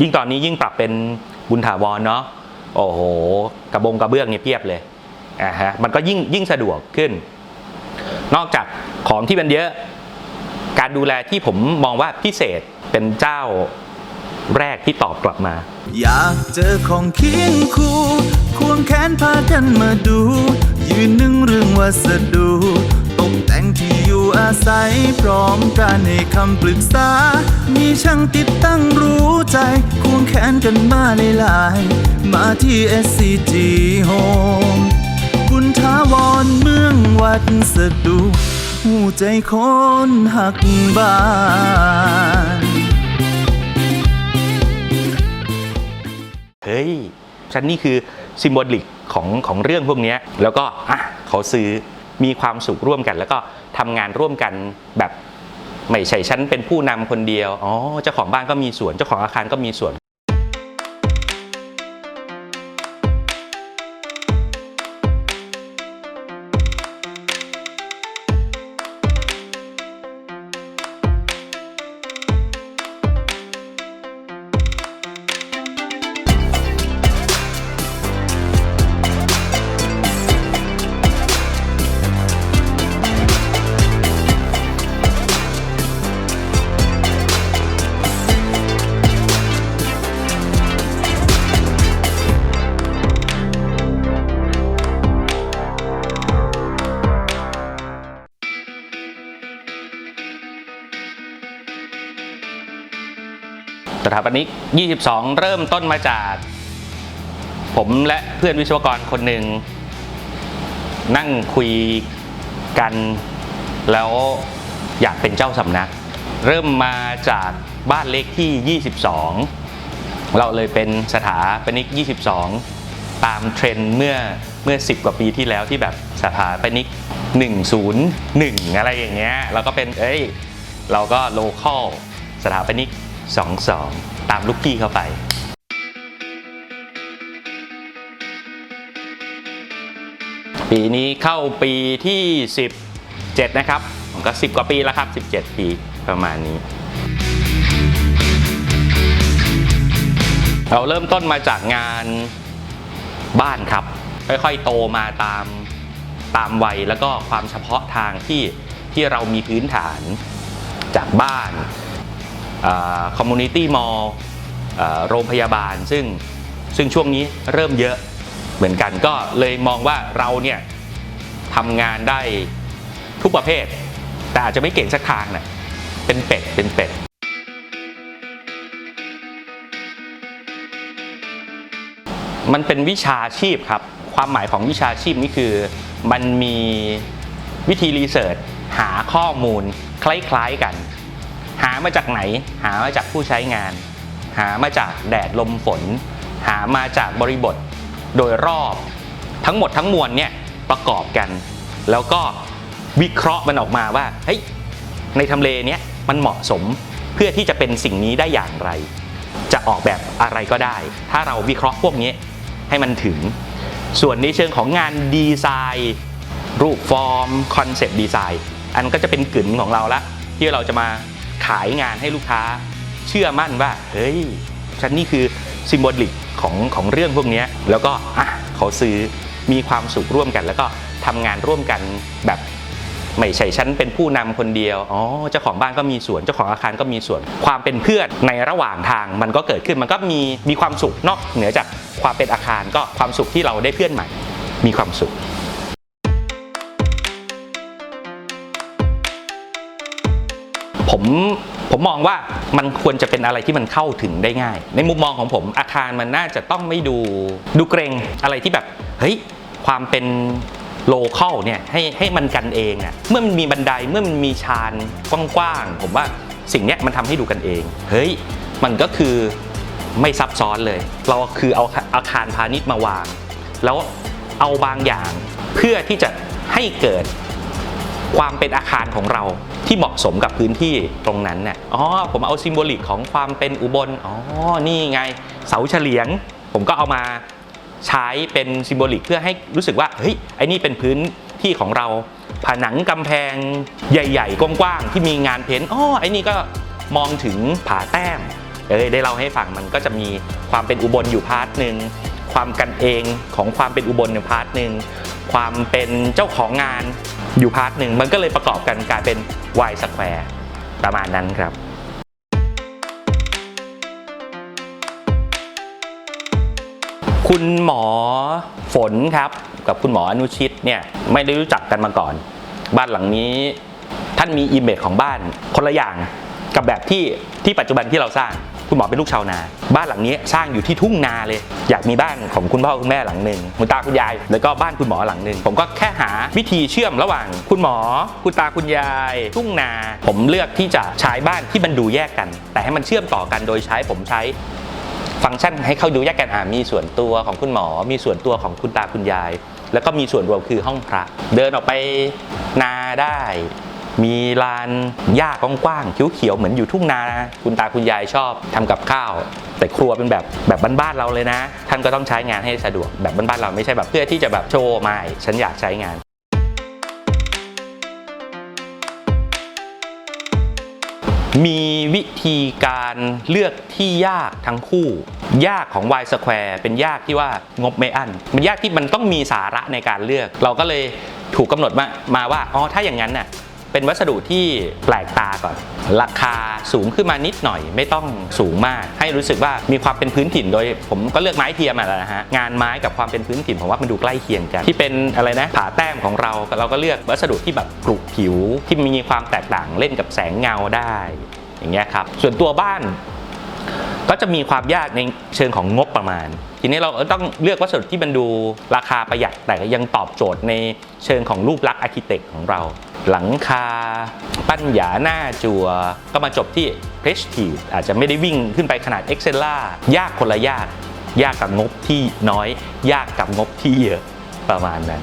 ยิ่งตอนนี้ยิ่งปรับเป็นบุญถาวรเนาะโอ้โห กระบงกระเบื้องเนี่ยเพียบเลยอ่าฮะมันก็ยิ่งยิ่งสะดวกขึ้น นอกจากของที่มันเยอะการดูแลที่ผมมองว่าพิเศษเป็นเจ้าแรกที่ตอบกลับมา อยากเจอของเคียงคู่ควงแขนพากันมาดู ยืนหนึ่งเรื่องวัสดุตก อาศัยพร้อมการให้คำปรึกษา มีช่างติดตั้งรู้ใจควงแขนกันมาหลาย มาที่ SCG Home บุญทาวรเมืองวัดสะดุหูใจคนหักบ้านเฮ้ยฉันนี่คือซิมโบลิกของของเรื่องพวกนี้แล้วก็อะเขาซื้อ มีความสุขร่วมกัน แล้วก็ทำงานร่วมกันแบบไม่ใช่ฉันเป็นผู้นำคนเดียวอ๋อเจ้าของบ้านก็มีส่วนเจ้าของอาคารก็มีส่วนาปนิก 22 เริ่มต้นมาจาก ผมและเพื่อนวิศวกรคนหนึ่ง นั่งคุยกันแล้วอยากเป็นเจ้าสำนัก เริ่มมาจากบ้านเลขที่ 22 เราเลยเป็นสถาปนิก 22 ตามเทรนเมื่อเมื่อ 10 กว่าปีที่แล้วที่แบบสถาปนิก 101 อะไรอย่างเงี้ยเราก็เป็นเอ้ย เราก็โลคอลสถาปนิก 22 ตามลูกพี่เข้าไปปีนี้เข้าปีที่ 17 นะครับผมก็ 10 กว่าปีแล้วครับ 17 ปีประมาณนี้ เราเริ่มต้นมาจากงานบ้านครับ ค่อยๆ โตมาตามตามวัยแล้วก็ความเฉพาะทางที่ที่เรามีพื้นฐานจากบ้าน คอมมูนิตี้มอลโรงพยาบาล ซึ่งซึ่งช่วงนี้เริ่มเยอะเหมือนกันก็เลยมองว่าเราเนี่ยทำงานได้ทุกประเภท แต่อาจจะไม่เก่งสักทางนะเป็นเป็ดเป็นเป็ดมันเป็นวิชาชีพครับ ความหมายของวิชาชีพนี่คือ มันมีวิธีรีเสิร์ชหาข้อมูลคล้ายๆกัน หามาจากไหน หามาจากผู้ใช้งาน หามาจากแดดลมฝน หามาจากบริบทโดยรอบ ทั้งหมดทั้งมวลเนี่ยประกอบกัน แล้วก็วิเคราะห์มันออกมาว่าเฮ้ยในทำเลเนี้ยมันเหมาะสมเพื่อที่จะเป็นสิ่งนี้ได้อย่างไร จะออกแบบอะไรก็ได้ ถ้าเราวิเคราะห์พวกนี้ให้มันถึง ส่วนในเชิงของงานดีไซน์ รูปฟอร์มคอนเซปต์ดีไซน์อันก็จะเป็นกึ๋นของเราละที่เราจะมา ขายงานให้ลูกค้าเชื่อมั่นว่า เฮ้ย ฉันนี่คือซิมโบลิกของของเรื่องพวกนี้แล้วก็อะเขาซื้อมีความสุขร่วมกัน แล้วก็ทำงานร่วมกันแบบไม่ใช่ฉันเป็นผู้นำคนเดียว อ๋อ เจ้าของบ้านก็มีส่วน เจ้าของอาคารก็มีส่วน ความเป็นเพื่อนในระหว่างทางมันก็เกิดขึ้น มันก็มีมีความสุขนอกเหนือจากความเป็นอาคารก็ความสุขที่เราได้เพื่อนใหม่ มีความสุข ผมผมมองว่ามันควรจะเป็นอะไรที่มันเข้าถึงได้ง่าย ในมุมมองของผมอาคารมันน่าจะต้องไม่ดูดูเกรงอะไรที่แบบเฮ้ยความเป็นโลเคอลเนี่ยให้ให้มันกันเองอะ่ะเมื่อมันมีบันไดเมื่อมันมีชานกว้างๆผมว่าสิ่งเนี้ยมันทำให้ดูกันเอง เฮ้ย มันก็คือไม่ซับซ้อนเลย เราคือเอาอาคารพาณิชย์มาวาง แล้วเอาบางอย่างเพื่อที่จะให้เกิด ความเป็นอาคารของเราที่เหมาะสมกับพื้นที่ตรงนั้นเนี่ยอ๋อผมเอาซิมโบลิกของความเป็นอุบลอ๋อนี่ไงเสาเฉลียง ผมก็เอามาใช้เป็นซิมโบลิกเพื่อให้รู้สึกว่าเฮ้ยไอ้นี่เป็นพื้นที่ของเรา ผนังกำแพงใหญ่ๆกว้างๆที่มีงานเพ้นท์อ๋อไอ้นี่ก็มองถึงผาแต้มเอ้ยได้เล่าให้ฟังมันก็จะมีความเป็นอุบลอยู่พาร์ทหนึ่งความกันเองของความเป็นอุบลอยู่พาร์ทหนึ่งความเป็นเจ้าของงาน อยู่พาร์ทหนึ่งมันก็เลยประกอบกันกลายเป็น Y Square ประมาณนั้นครับคุณหมอฝนครับกับคุณหมออนุชิตเนี่ยไม่ได้รู้จักกันมาก่อน บ้านหลังนี้ท่านมีอิมเมจของบ้านคนละอย่างกับแบบที่ที่ปัจจุบันที่เราสร้าง คุณหมอเป็นลูกชาวนา บ้านหลังนี้สร้างอยู่ที่ทุ่งนาเลย อยากมีบ้านของคุณพ่อคุณแม่หลังหนึ่งคุณตาคุณยาย แล้วก็บ้านคุณหมอหลังหนึ่งผมก็แค่หาวิธีเชื่อมระหว่าง คุณหมอ คุณตาคุณยาย ทุ่งนา ผมเลือกที่จะใช้บ้านที่มันดูแยกกัน แต่ให้มันเชื่อมต่อกันโดยใช้ผมใช้ฟังก์ชันให้เขาดูแยกกันอ่ามีส่วนตัวของคุณหมอ มีส่วนตัวของคุณตาคุณยาย แล้วก็มีส่วนรวมคือห้องพระ เดินออกไปนาได้ มีลานหญ้ากว้างๆเขียวๆเหมือนอยู่ทุ่งนา คุณตาคุณยายชอบทำกับข้าว แต่ครัวเป็นแบบแบบบ้านๆเราเลยนะ ท่านก็ต้องใช้งานให้สะดวกแบบบ้านๆเราไม่ใช่แบบเพื่อที่จะแบบโชว์ไม่ฉันอยากใช้งานมีวิธีการเลือกที่ยากทั้งคู่ ยากของ Y Square เป็นยากที่ว่างบไม่อั้นมันยากที่มันต้องมีสาระในการเลือก เราก็เลยถูกกำหนดมามาว่าอ๋อถ้าอย่างนั้นน่ะ เป็นวัสดุที่แปลกตาก่อน ราคาสูงขึ้นมานิดหน่อย ไม่ต้องสูงมาก ให้รู้สึกว่ามีความเป็นพื้นถิ่นโดย ผมก็เลือกไม้เทียมอะนะฮะงานไม้กับความเป็นพื้นถิ่นผมว่ามันดูใกล้เคียงกัน ที่เป็นอะไรนะผาแต้มของเราเราก็เลือกวัสดุที่แบบกรุผิวที่มีความแตกต่างเล่นกับแสงเงาได้ อย่างเงี้ยครับส่วนตัวบ้านก็จะมีความยากในเชิงของงบประมาณ ทีนี้เราต้องเลือกวัสดุที่มันดูราคาประหยัดแต่ยังตอบโจทย์ในเชิงของรูปลักษณ์อาร์เคเต็กของเรา หลังคา ปั้นหยาหน้าจัว ก็มาจบที่ Prestige อาจจะไม่ได้วิ่งขึ้นไปขนาด Excella ยากคนละยาก ยากกับงบที่น้อย ยากกับงบที่เยอะประมาณนั้น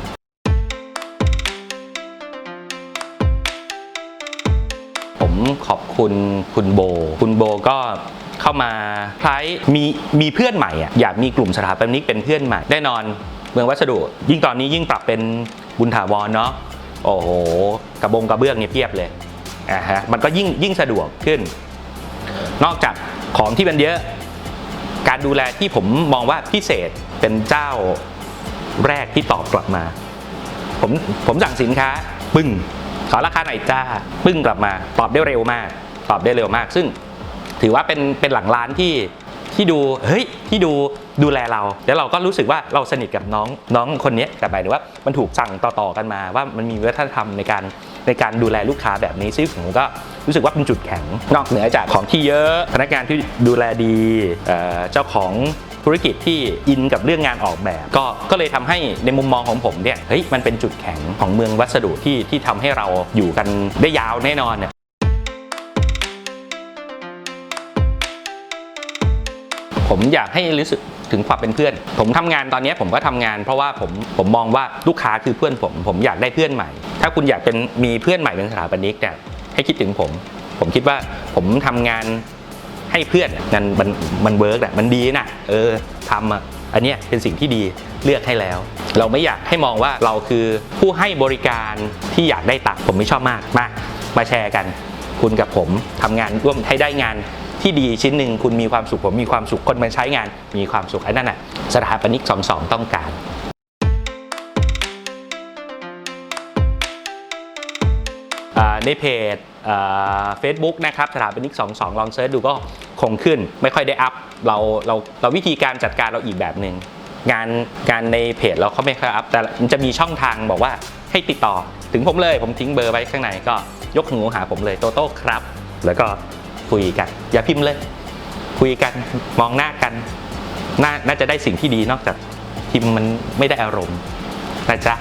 ผมขอบคุณคุณโบ คุณโบก็เข้ามาคล้ายมีมีเพื่อนใหม่อะอยากมีกลุ่มสถาปนิกเป็นเพื่อนใหม่แน่นอน เมืองวัสดุ ยิ่งตอนนี้ยิ่งปรับเป็นบุญถาวรเนาะ โอ้โห กระบงกระเบื้องเนี่ยเพียบเลยอ่าฮะมันก็ยิ่งยิ่งสะดวกขึ้น นอกจากของที่มันเยอะการดูแลที่ผมมองว่าพิเศษเป็นเจ้าแรกที่ตอบกลับมา ผมผมสั่งสินค้า ปึ้งขอราคาหน่อยจ้าปึ้งกลับมา ตอบได้เร็วมาก ตอบได้เร็วมาก ซึ่งถือว่าเป็นเป็นหลังร้านที่ ที่ดูเฮ้ยที่ดูดูแลเรา แล้วเราก็รู้สึกว่าเราสนิทกับน้องน้องคนนี้แต่หมายถึงว่ามันถูกสั่งต่อๆกันมาว่ามันมีวัฒนธรรมในการในการดูแลลูกค้าแบบนี้ซึ่งผมก็รู้สึกว่าเป็นจุดแข็งนอกเหนือจากของที่เยอะพนักงานที่ดูแลดีเอ่อเจ้าของธุรกิจที่อินกับเรื่องงานออกแบบ ก็ก็เลยทำให้ในมุมมองของผมเนี่ยเฮ้ยมันเป็นจุดแข็งของเมืองวัสดุที่ที่ทำให้เราอยู่กันได้ยาวแน่นอนเนี่ย ผมอยากให้รู้สึกถึงความเป็นเพื่อน ผมทำงานตอนนี้ผมก็ทำงาน เพราะว่าผมผมมองว่าลูกค้าคือเพื่อนผม ผมอยากได้เพื่อนใหม่ ถ้าคุณอยากเป็นมีเพื่อนใหม่เป็นสถาปนิกเนี่ยให้คิดถึงผม ผมคิดว่าผมทำงานให้เพื่อนงานมันมันเวิร์กอะมันดีนะเออทำอะอันนี้เป็นสิ่งที่ดีเลือกให้แล้ว เราไม่อยากให้มองว่าเราคือผู้ให้บริการที่อยากได้ตังค์ผมไม่ชอบมากมามาแชร์กัน คุณกับผมทำงานร่วมให้ได้งาน ที่ดีชิ้นหนึ่งคุณมีความสุขผมมีความสุขคนมาใช้งาน มีความสุขอันนั้นน่ะสถาปนิกสองสองต้องการในเพจเฟซบุ๊กนะครับสถาปนิก22 ลองเซิร์ชดูก็คงขึ้น ไม่ค่อยได้อัพเราเราเราวิธีการจัดการเราอีกแบบหนึ่งงานงานในเพจเราเขาไม่ค่อยอัพแต่มันจะมีช่องทางบอกว่าให้ติดต่อ ถึงผมเลยผมทิ้งเบอร์ไว้ข้างในก็ยกหูหาผมเลยโตโต้ครับ แล้วก็ คุยกัน อย่าพิมพ์เลย คุยกันมองหน้ากันนน่าจะได้สิ่งที่ดีนอกจากพิมพ์มันไม่ได้อารมณ์นะจ๊ะ